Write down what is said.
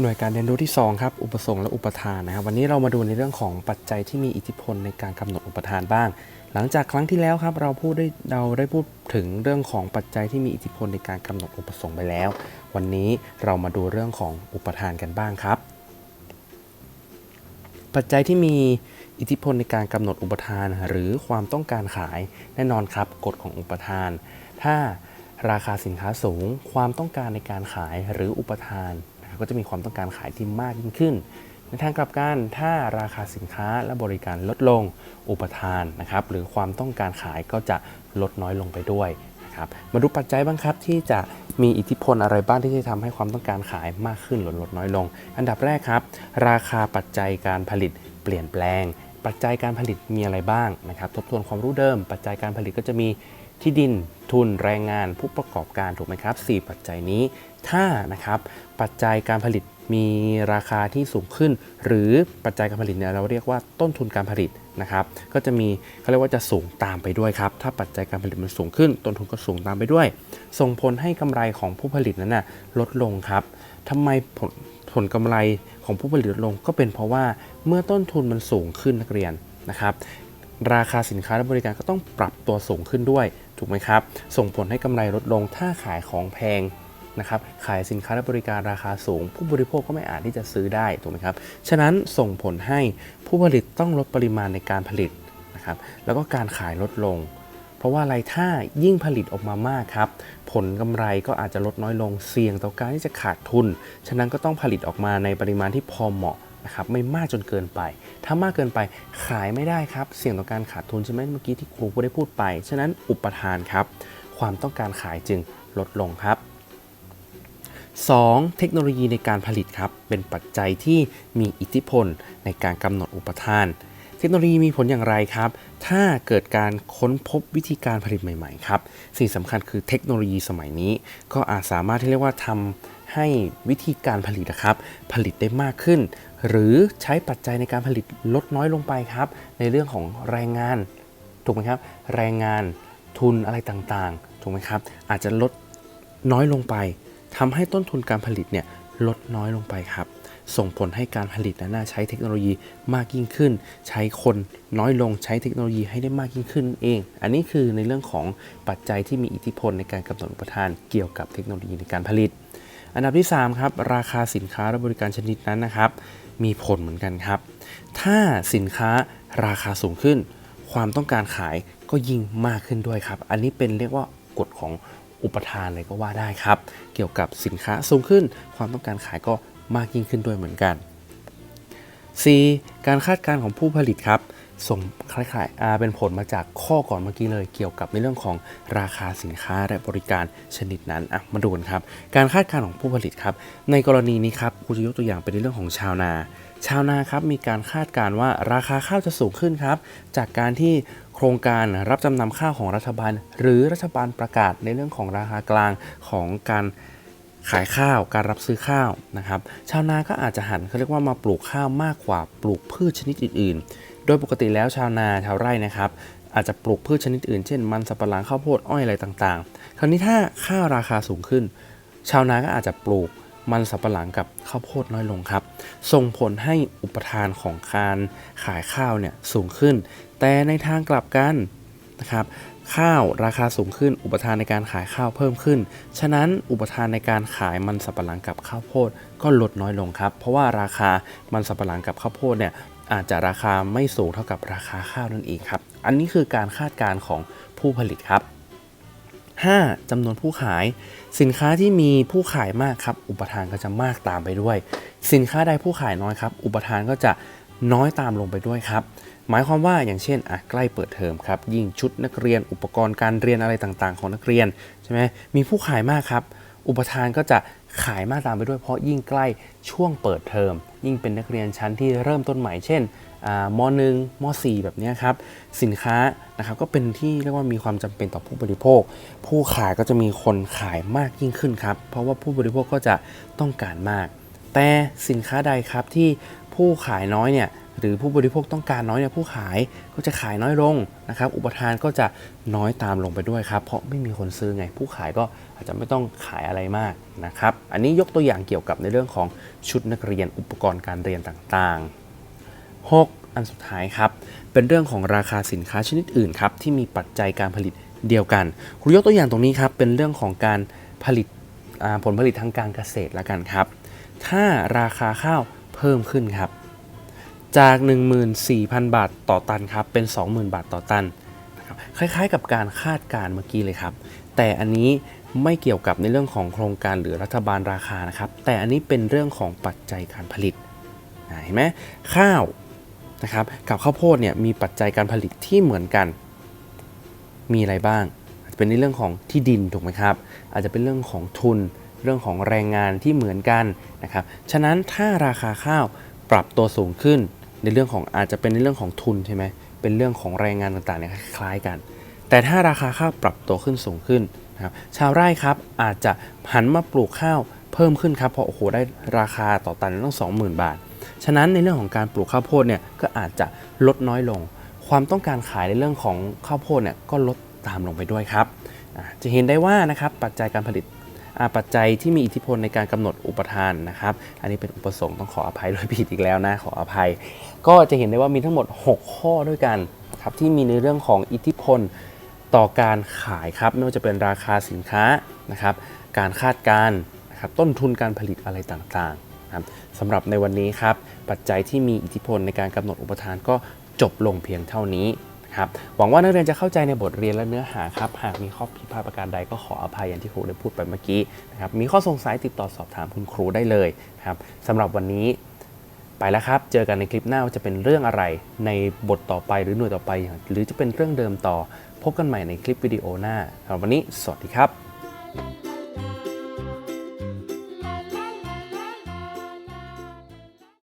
หน่วยการเรียนรู้ที่ 2 ครับ อุปสงค์และอุปทานนะครับ วันนี้เรามาดูในเรื่องของปัจจัยที่มีอิทธิพลในการกำหนดอุปทานบ้าง หลังจากครั้งที่แล้วครับ เราพูดได้เราได้พูดถึงเรื่องของปัจจัยที่มีอิทธิพลในการกำหนดอุปสงค์ไปแล้ว วันนี้เรามาดูเรื่องของอุปทานกันบ้างครับ ปัจจัยที่มีอิทธิพลในการกำหนดอุปทาน หรือความต้องการขายแน่นอนครับกฎของอุปทาน ถ้าราคาสินค้าสูง ความต้องการในการขายหรืออุปทาน ก็จะมีความต้องการขายที่มากยิ่งขึ้น ในทางกลับกันถ้าราคาสินค้าและบริการลดลงอุปทานนะครับหรือความต้องการขายก็จะลดน้อยลงไปด้วยนะครับมาดูปัจจัยบ้างครับที่จะมีอิทธิพลอะไรบ้างที่จะทำให้ความต้องการขายมากขึ้นหรือลดน้อยลง อันดับแรกครับ ราคาปัจจัยการผลิตเปลี่ยนแปลง ปัจจัยการผลิตมีอะไรบ้างนะครับ ทบทวนความรู้เดิม ปัจจัยการผลิตก็จะมี ที่ดินทุนแรงงานผู้ประกอบการถูกไหมครับ 4 ปัจจัยนี้ถ้านะครับปัจจัยการผลิตมีราคาที่สูงขึ้น หรือปัจจัยการผลิตเนี่ยเราเรียกว่าต้นทุนการผลิตนะครับก็จะมีเขาเรียกว่าจะสูงตามไปด้วยครับถ้าปัจจัยการผลิตมันสูงขึ้น ต้นทุนก็สูงตามไปด้วย ส่งผลให้กำไรของผู้ผลิตนั้นนะลดลงครับทำไมผลผลกำไรของผู้ผลิตลดลงก็เป็นเพราะว่าเมื่อต้นทุนมันสูงขึ้นนักเรียนนะครับ ราคาสินค้าและบริการก็ต้องปรับตัวสูงขึ้นด้วย ถูกไหมครับ ส่งผลให้กำไรลดลงถ้าขายของแพงนะครับขายสินค้าและบริการราคาสูง ผู้บริโภคก็ไม่อาจที่จะซื้อได้ถูกไหมครับฉะนั้นส่งผลให้ผู้ผลิตต้องลดปริมาณในการผลิตนะครับแล้วก็การขายลดลง เพราะว่าอะไรถ้ายิ่งผลิตออกมามากครับผลกำไรก็อาจจะลดน้อยลงเสี่ยงต่อการที่จะขาดทุน ฉะนั้นก็ต้องผลิตออกมาในปริมาณที่พอเหมาะ นะครับไม่มากจนเกินไป ถ้ามากเกินไปขายไม่ได้ครับ เสี่ยงต่อการขาดทุนใช่ไหมเมื่อกี้ที่ครูได้พูดไป ฉะนั้นอุปทานครับ ความต้องการขายจึงลดลงครับ 2. เทคโนโลยีในการผลิตครับ เป็นปัจจัยที่มีอิทธิพลในการกำหนดอุปทาน เทคโนโลยีมีผลอย่างไรครับ ถ้าเกิดการค้นพบวิธีการผลิตใหม่ ๆ ครับ สิ่งสำคัญคือเทคโนโลยีสมัยนี้ ก็อาจสามารถที่เรียกว่าทำ ให้วิธีการผลิตนะครับ ผลิตได้มากขึ้น หรือใช้ปัจจัยในการผลิตลดน้อยลงไปครับ ในเรื่องของแรงงานถูกไหมครับ แรงงานทุนอะไรต่างๆถูกไหมครับ อาจจะลดน้อยลงไปทำให้ต้นทุนการผลิตเนี่ยลดน้อยลงไปครับ ส่งผลให้การผลิตนั้นน่าใช้เทคโนโลยีมากยิ่งขึ้น ใช้คนน้อยลงใช้เทคโนโลยีให้ได้มากยิ่งขึ้นเอง อันนี้คือในเรื่องของปัจจัยที่มีอิทธิพลในการกำหนดอุปทานเกี่ยวกับเทคโนโลยีในการผลิต อันดับที่3ครับราคาสินค้าและบริการชนิดนั้นนะครับ มีผลเหมือนกันครับ ถ้าสินค้าราคาสูงขึ้น ความต้องการขายก็ยิ่งมากขึ้นด้วยครับ อันนี้เป็นเรียกว่ากฎของอุปทานเลยก็ว่าได้ครับ เกี่ยวกับสินค้าสูงขึ้น ความต้องการขายก็มากยิ่งขึ้นด้วยเหมือนกัน C การคาดการณ์ของผู้ผลิตครับ ส่งคล้ายๆเป็นผลมาจากข้อก่อนเมื่อกี้เลยเกี่ยวกับในเรื่องของราคาสินค้าและบริการชนิดนั้นอะมาดูกันครับ การคาดการณ์ของผู้ผลิตครับ ในกรณีนี้ครับครูจะยกตัวอย่างเป็นในเรื่องของชาวนา ชาวนาครับมีการคาดการณ์ว่าราคาข้าวจะสูงขึ้นครับ จากการที่โครงการรับจำนำข้าวของรัฐบาล หรือรัฐบาลประกาศในเรื่องของราคากลางของการขายข้าวการรับซื้อข้าวนะครับ ชาวนาก็อาจจะหันเขาเรียกว่ามาปลูกข้าวมากกว่าปลูกพืชชนิดอื่น โดยปกติแล้วชาวนาชาวไร่นะครับอาจจะปลูกพืชชนิดอื่นเช่นมันสับปะหลังข้าวโพดอ้อยอะไรต่างๆ คราวนี้ถ้าข้าวราคาสูงขึ้น ชาวนาก็อาจจะปลูกมันสับปะหลังกับข้าวโพดน้อยลงครับ ส่งผลให้อุปทานของการขายข้าวเนี่ยสูงขึ้น แต่ในทางกลับกันนะครับข้าวราคาสูงขึ้น อุปทานในการขายข้าวเพิ่มขึ้น ฉะนั้นอุปทานในการขายมันสับปะหลังกับข้าวโพดก็ลดน้อยลงครับ เพราะว่าราคามันสับปะหลังกับข้าวโพดเนี่ย อาจจะราคาไม่สูงเท่ากับราคาข้าวนั่นเองครับ อันนี้คือการคาดการณ์ของผู้ผลิตครับ 5. จำนวนผู้ขาย สินค้าที่มีผู้ขายมากครับ อุปทานก็จะมากตามไปด้วย สินค้าใดผู้ขายน้อยครับ อุปทานก็จะน้อยตามลงไปด้วยครับ หมายความว่าอย่างเช่นอะใกล้เปิดเทอมครับ ยิ่งชุดนักเรียน อุปกรณ์การเรียนอะไรต่างๆ ของนักเรียนใช่ไหมมีผู้ขายมากครับ อุปทานก็จะขายมากตามไปด้วยเพราะยิ่งใกล้ช่วงเปิดเทอม ยิ่งเป็นนักเรียนชั้นที่เริ่มต้นใหม่เช่นอ่ามหนึ่งมสี่แบบนี้ครับ สินค้านะครับก็เป็นที่เรียกว่ามีความจำเป็นต่อผู้บริโภค ผู้ขายก็จะมีคนขายมากยิ่งขึ้นครับ เพราะว่าผู้บริโภคก็จะต้องการมาก แต่สินค้าใดครับที่ผู้ขายน้อยเนี่ย หรือผู้บริโภคต้องการน้อยเนี่ยผู้ขายก็จะขายน้อยลงนะครับ อุปทานก็จะน้อยตามลงไปด้วยครับ เพราะไม่มีคนซื้อไง ผู้ขายก็อาจจะไม่ต้องขายอะไรมากนะครับ อันนี้ยกตัวอย่างเกี่ยวกับในเรื่องของชุดนักเรียนอุปกรณ์การเรียนต่างๆ 6 อันสุดท้ายครับ เป็นเรื่องของราคาสินค้าชนิดอื่นครับที่มีปัจจัยการผลิตเดียวกันครูยกตัวอย่างตรงนี้ครับเป็นเรื่องของการผลิตผลผลิตทางการเกษตรละกันครับ ถ้าราคาข้าวเพิ่มขึ้นครับ จาก 14,000 บาทต่อตันครับเป็น 20,000 บาทต่อตันนะครับคล้ายๆ กับการคาดการเมื่อกี้เลยครับ แต่อันนี้ไม่เกี่ยวกับในเรื่องของโครงการหรือรัฐบาลราคานะครับ แต่อันนี้เป็นเรื่องของปัจจัยการผลิตเห็นไหมข้าวนะครับกับข้าวโพดเนี่ยมีปัจจัยการผลิตที่เหมือนกัน มีอะไรบ้างอาจจะเป็นในเรื่องของที่ดินถูกไหมครับ อาจจะเป็นเรื่องของทุนเรื่องของแรงงานที่เหมือนกันนะครับ ฉะนั้นถ้าราคาข้าวปรับตัวสูงขึ้น ในเรื่องของอาจจะเป็นในเรื่องของทุนใช่ไหมเป็นเรื่องของแรงงานต่างๆเนี่ยคล้ายกัน แต่ถ้าราคาข้าวปรับตัวขึ้นสูงขึ้นนะครับชาวไร่ครับอาจจะหันมาปลูกข้าวเพิ่มขึ้นครับเพราะโอ้โหได้ราคาต่อตันต้อง20,000 บาท ฉะนั้นในเรื่องของการปลูกข้าวโพดเนี่ยก็อาจจะลดน้อยลง ความต้องการขายในเรื่องของข้าวโพดเนี่ยก็ลดตามลงไปด้วยครับจะเห็นได้ว่านะครับปัจจัยการผลิต ปัจจัยที่มีอิทธิพลในการกำหนดอุปทานนะครับ อันนี้เป็นอุปสงค์ต้องขออภัยด้วยผิดอีกแล้วนะขออภัย ก็จะเห็นได้ว่ามีทั้งหมด 6 ข้อด้วยกันครับที่มีในเรื่องของอิทธิพลต่อการขายครับไม่ว่าจะเป็นราคาสินค้านะครับการคาดการณ์นะครับต้นทุนการผลิตอะไรต่างๆนะครับสำหรับในวันนี้ครับปัจจัยที่มีอิทธิพลในการกำหนดอุปทานก็จบลงเพียงเท่านี้ ครับหวังว่านักเรียนจะเข้าใจในบทเรียนและเนื้อหาครับ หากมีข้อผิดพลาดประการใดก็ขออภัยอย่างที่ครูได้พูดไปเมื่อกี้นะครับมีข้อสงสัยติดต่อสอบถามคุณครูได้เลยครับสำหรับวันนี้ไปแล้วครับ เจอกันในคลิปหน้าว่าจะเป็นเรื่องอะไร ในบทต่อไปหรือหน่วยต่อไป หรือจะเป็นเรื่องเดิมต่อ พบกันใหม่ในคลิปวิดีโอหน้าสำหรับวันนี้ สวัสดีครับ